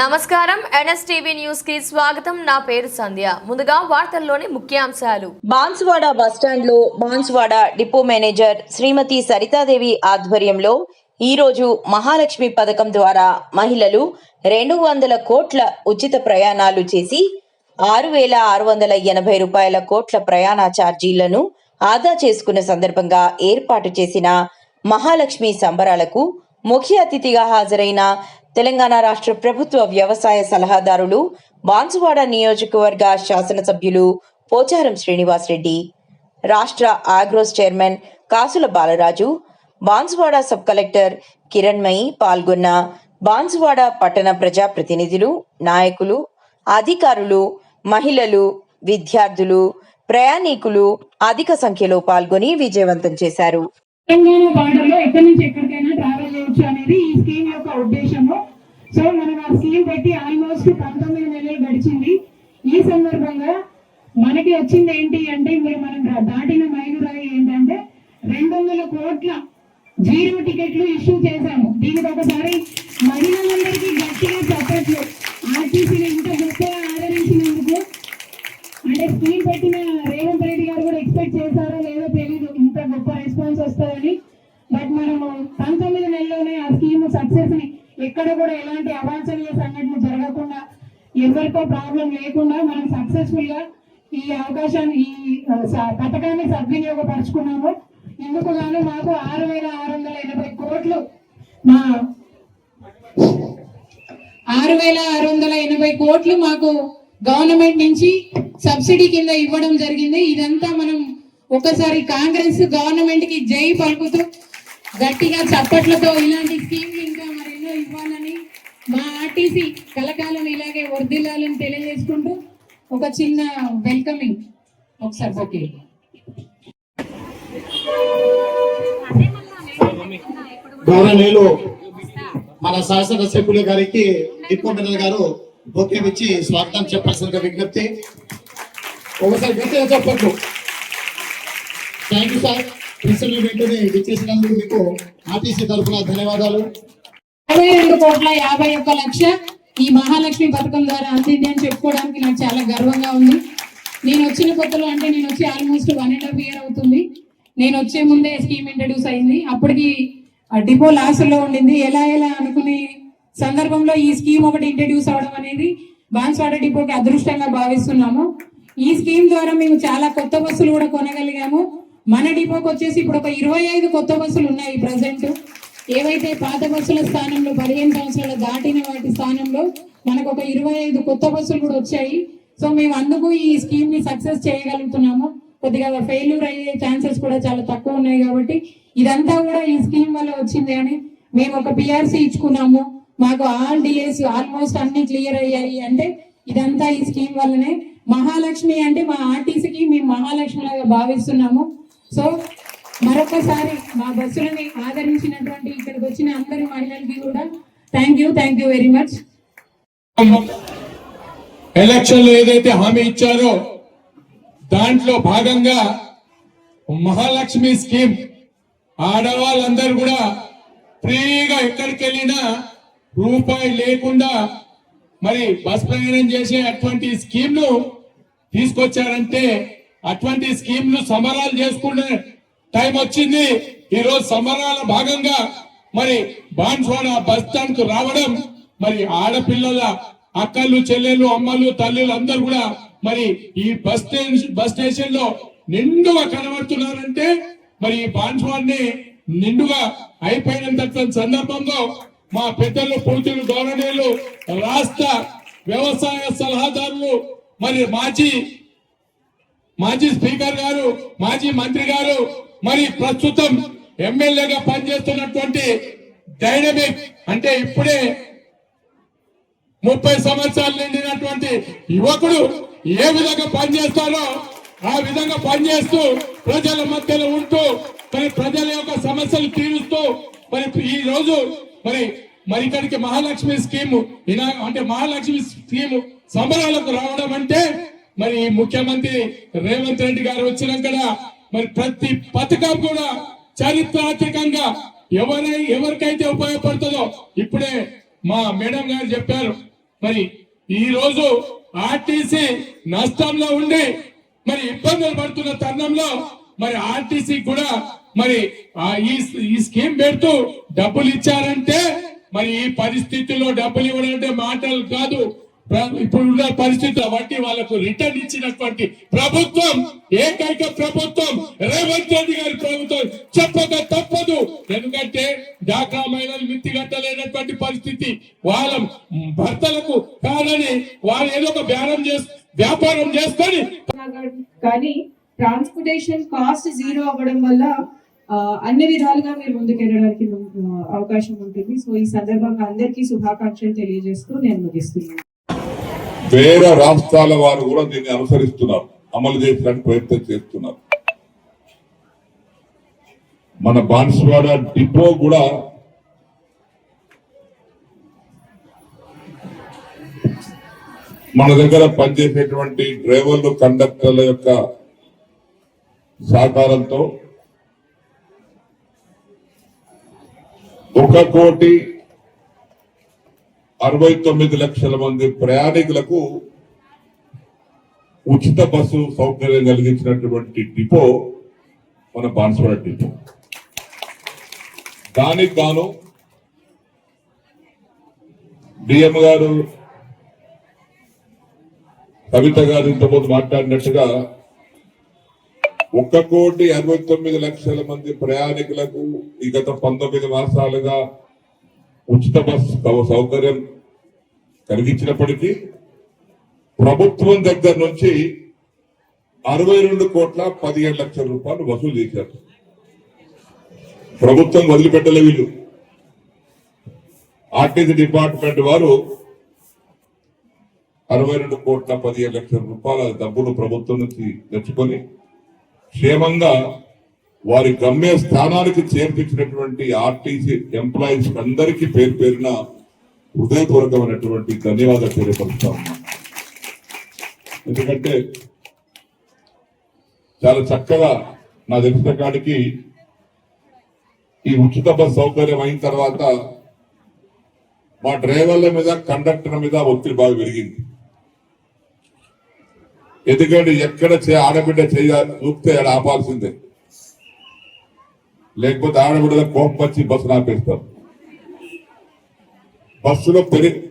నమస్కారం. ఎన్ఎస్టీవీ న్యూస్కి స్వాగతం. నా పేరు సంధ్య. ముందుగా వార్తల్లోని ముఖ్యాంశాలు. బాన్సువాడ బస్టాండ్లో బాన్సువాడ డిపో మేనేజర్ శ్రీమతి సరితాదేవి ఆధ్వర్యంలో ఈరోజు మహాలక్ష్మి పథకం ద్వారా మహిళలు రెండు వందల కోట్ల ఉచిత ప్రయాణాలు చేసి ఆరు వేల ఆరు వందల ఎనభై రూపాయల కోట్ల ప్రయాణ ఛార్జీలను ఆదా చేసుకున్న సందర్భంగా ఏర్పాటు చేసిన మహాలక్ష్మి సంబరాలకు ముఖ్య అతిథిగా హాజరైన తెలంగాణ రాష్ట్ర ప్రభుత్వ వ్యవసాయ సలహాదారులు బాన్సువాడ నియోజకవర్గ శాసనసభ్యులు పోచారం శ్రీనివాస్ రెడ్డి రాష్ట్ర Agros chairman Kasula Balaraju Banswada sub collector Kiranmayi పాల్గొన్న బాన్సువాడ పట్టణ ప్రజా ప్రతినిధులు నాయకులు అధికారులు మహిళలు విద్యార్థులు ప్రయాణికులు అధిక సంఖ్యలో పాల్గొని విజయవంతం చేశారు. తెలంగాణ బార్డర్లో ఎక్కడి నుంచి ఎక్కడికైనా ట్రావెల్ చేయొచ్చు అనేది ఈ స్కీమ్ యొక్క ఉద్దేశము. సో మనం ఆ స్కీమ్ పెట్టి ఆల్మోస్ట్ పంతొమ్మిది నెలలు గడిచింది. ఈ సందర్భంగా మనకి వచ్చింది ఏంటి అంటే మీరు మనం దాటిన మైలురాయి ఏంటంటే రెండు వందల కోట్ల జీరో టికెట్లు ఇష్యూ చేశాము. దీనికి ఒకసారి మహిళలందరికీ గట్టిగా చెప్పట్లు ఆర్టీసీని ఇంత గొప్పగా ఆదరించినందుకు. అంటే స్కీమ్ పెట్టిన రేవంత్ రెడ్డి గారు కూడా ఎక్స్పెక్ట్ చేశారో లేదో తెలియదు ఇంత గొప్ప రెస్పాన్స్ వస్తుందని. బట్ మనము పంతొమ్మిది నెలలోనే ఆ స్కీమ్ సక్సెస్ని ఎక్కడ కూడా ఎలాంటి అవాంఛనీయ సంఘటనలు జరగకుండా ఎవరికో ప్రాబ్లం లేకుండా మనం సక్సెస్ఫుల్గా ఈ అవకాశాన్ని ఈ పథకాన్ని సద్వినియోగపరుచుకున్నాము. ఇందుకు గాను మాకు ఆరు వేల ఆరు వందల ఎనభై కోట్లు మా ఆరు వేల ఆరు వందల ఎనభై కోట్లు మాకు గవర్నమెంట్ నుంచి సబ్సిడీ కింద ఇవ్వడం జరిగింది. ఇదంతా మనం ఒకసారి కాంగ్రెస్ గవర్నమెంట్కి జై పలుకుతూ గట్టిగా చప్పట్లతో ఇలాంటి స్కీమ్లు ఇంకా మరెన్నో ఇవ్వాలని మా ఆర్టీసీ కలకాలం ఇలాగే వర్దిల్లాలని తెలియజేసుకుంటూ ఒక చిన్న వెల్కమింగ్ ఒకసారి ఓకే గౌరవనీయులు మన శాసన సభ్యులు గారికి డిప్యూటీ గారు బొకే ఇచ్చి స్వాగతం చెప్పాల్సిన విజ్ఞప్తి. ఒకసారి గట్టిగా చెప్పట్లు థ్యాంక్ యూ సార్ ప్రిన్సిపల్ వెంటనే మీకు ఆర్టీసీ తరఫున ధన్యవాదాలు. అరవై రెండు కోట్ల యాభై ఒక్క లక్ష ఈ మహాలక్ష్మి పథకం ద్వారా అందింది అని చెప్పుకోవడానికి నాకు చాలా గర్వంగా ఉంది. నేను వచ్చిన కొత్తలో అంటే నేను వచ్చి almost one and half year అవుతుంది. నేను వచ్చే ముందే స్కీమ్ ఇంట్రడ్యూస్ అయింది. అప్పటికి ఆ డిపో లాస్లో ఉండింది. ఎలా ఎలా అనుకునే సందర్భంలో ఈ స్కీమ్ ఒకటి ఇంట్రడ్యూస్ అవడం అనేది బాన్స్వాడ డిపోకి అదృష్టంగా భావిస్తున్నాము. ఈ స్కీమ్ ద్వారా మేము చాలా కొత్త బస్సులు కూడా కొనగలిగాము. మన డిపోకి వచ్చేసి ఇప్పుడు ఒక ఇరవై ఐదు కొత్త బస్సులు ఉన్నాయి ప్రజెంట్ ఏవైతే పాత బస్సుల స్థానంలో పదిహేను సంవత్సరాలు దాటిన వాటి స్థానంలో మనకు ఒక ఇరవై ఐదు కొత్త బస్సులు కూడా వచ్చాయి. సో మేము అందుకు ఈ స్కీమ్ని సక్సెస్ చేయగలుగుతున్నాము. కొద్దిగా ఫెయిల్యూర్ అయ్యే ఛాన్సెస్ కూడా చాలా తక్కువ ఉన్నాయి కాబట్టి ఇదంతా కూడా ఈ స్కీమ్ వల్ల వచ్చింది అని మేము ఒక పిఆర్సీ ఇచ్చుకున్నాము. మాకు ఆల్ డిలేస్ ఆల్మోస్ట్ అన్ని క్లియర్ అయ్యాయి అంటే ఇదంతా ఈ స్కీమ్ వల్లనే మహాలక్ష్మి అంటే మా ఆర్టీసీకి మేము మహాలక్ష్మి లాగా భావిస్తున్నాము. సో మరొకసారి మా బస్సులని ఆదరించినటువంటి ఇక్కడికి వచ్చిన అందరి మహిళలకి కూడా thank you thank you very much ఎలక్షన్లో ఏదైతే హామీ ఇచ్చారో దాంట్లో భాగంగా మహాలక్ష్మి స్కీమ్ ఆడవాళ్ళందరూ కూడా ఫ్రీగా ఎక్కడికి వెళ్ళినా రూపాయి లేకుండా మరి బస్ ప్రయాణం చేసే అటువంటి స్కీమ్ను తీసుకొచ్చారంటే అటువంటి స్కీమ్ను సమరాలు చేసుకుంటే టైం వచ్చింది. ఈ రోజు భాగంగా మరి బాన్స్వాడ బస్ స్టాండ్కు రావడం మరి ఆడపిల్లల అక్కలు చెల్లెలు అమ్మలు తల్లులు అందరు కూడా మరి ఈ బస్ స్టేషన్ బస్ స్టేషన్లో నిండుగా కనబడుతున్నారంటే మరి ఈ బాన్స్వాడ్ని నిండుగా అయిపోయినంత సందర్భంలో మా పెద్దలు పూర్తులు గౌరవనీయులు రాష్ట్ర వ్యవసాయ సలహాదారులు మరి మాజీ మాజీ స్పీకర్ గారు మాజీ మంత్రి గారు మరి ప్రస్తుతం ఎమ్మెల్యేగా పనిచేస్తున్నటువంటి డైనమిక్ అంటే ఇప్పుడే ముప్పై సంవత్సరాలు నిండినటువంటి యువకుడు ఏ విధంగా పనిచేస్తారో ఆ విధంగా పనిచేస్తూ ప్రజల మధ్యలో ఉంటూ మరి ప్రజల యొక్క సమస్యలు తీరుస్తూ మరి ఈ రోజు మరి మరి ఇక్కడికి మహాలక్ష్మి స్కీము అంటే మహాలక్ష్మి స్కీము సంబరాలకు రావడం అంటే మరి ముఖ్యమంత్రి రేవంత్ రెడ్డి గారు వచ్చినాక మరి ప్రతి పథకం కూడా చారిత్రాత్మకంగా ఎవరై ఎవరికైతే ఉపయోగపడుతుందో ఇప్పుడే మా మేడం గారు చెప్పారు. మరి ఈ రోజు ఆర్టీసీ నష్టంలో ఉండి మరి ఇబ్బందులు పడుతున్న తరుణంలో మరి ఆర్టీసీ కూడా మరి ఈ ఈ స్కీమ్ పెడుతూ డబ్బులు ఇచ్చారంటే మరి ఈ పరిస్థితుల్లో డబ్బులు ఇవ్వడం అంటే మాటలు కాదు. ఇప్పుడున్న పరిస్థితుల బట్టి వాళ్ళకు రిటర్న్ ఇచ్చినటువంటి ప్రభుత్వం ఏకైక ప్రభుత్వం రేవంత్ రెడ్డి గారి ప్రభుత్వం చెప్పక తప్పదు. ఎందుకంటే డాకా మహిళలు మిత్తి పరిస్థితి వాళ్ళ భర్తలకు కాదని వాళ్ళు ఏదో ఒక బేరం చేసి వ్యాపారం చేసుకొని కానీ ట్రాన్స్పోర్టేషన్ కాస్ట్ జీరో అవ్వడం వల్ల అన్ని విధాలుగా మీరు ముందుకెళ్ళడానికి అవకాశం ఉంటుంది. సో ఈ సందర్భంగా అందరికీ శుభాకాంక్షలు తెలియజేస్తూ నేను ముగిస్తున్నాను. వేరే రాష్ట్రాల వారు కూడా దీన్ని అనుసరిస్తున్నారు అమలు చేయడానికి ప్రయత్నం చేస్తున్నారు. మన బాన్సువాడ డిపో కూడా మన దగ్గర పనిచేసేటువంటి డ్రైవర్లు కండక్టర్ల యొక్క సహకారంతో ఒక కోటి అరవై తొమ్మిది లక్షల మంది ప్రయాణికులకు ఉచిత బస్సు సౌకర్యం కలిగించినటువంటి డిపో మన బాన్స్వాడ డిపో. దానికి గాను డిఎం గారు కవిత గారు ఇంతకుముందు మాట్లాడినట్టుగా ఒక్క కోటి అరవై తొమ్మిది లక్షల మంది ప్రయాణికులకు ఈ గత పంతొమ్మిది మాసాలుగా ఉచిత బస్సు సౌ- సౌకర్యం కలిగించినప్పటికీ ప్రభుత్వం దగ్గర నుంచి అరవై రెండు కోట్ల పదిహేడు లక్షల రూపాయలు వసూలు చేశారు. ప్రభుత్వం వదిలిపెట్టలే వీళ్ళు. ఆర్టీసీ డిపార్ట్మెంట్ వారు అరవై రెండు కోట్ల పదిహేడు లక్షల రూపాయల డబ్బులు ప్రభుత్వం నుంచి తెచ్చుకొని క్షేమంగా వారి గమ్య స్థానానికి చేర్పించినటువంటి ఆర్టీసీ ఎంప్లాయీస్ అందరికీ పేరు పేరున హృదయపూర్వకమైనటువంటి ధన్యవాదాలు తెలియపరుస్తా ఉన్నాను. ఎందుకంటే చాలా చక్కగా నా తెలిసిన కాడికి ఈ ఉచిత బస్ సౌకర్యం అయిన తర్వాత మా డ్రైవర్ల మీద కండక్టర్ మీద ఒత్తిడి బాగా పెరిగింది. ఎందుకంటే ఎక్కడ చే ఆడబిడ్డ చేయాలి చూస్తే ఆపాల్సిందే. లేకపోతే ఆడబిడ్డల కోపం వచ్చి బస్సు ఆపేస్తారు. బస్సులో పెరి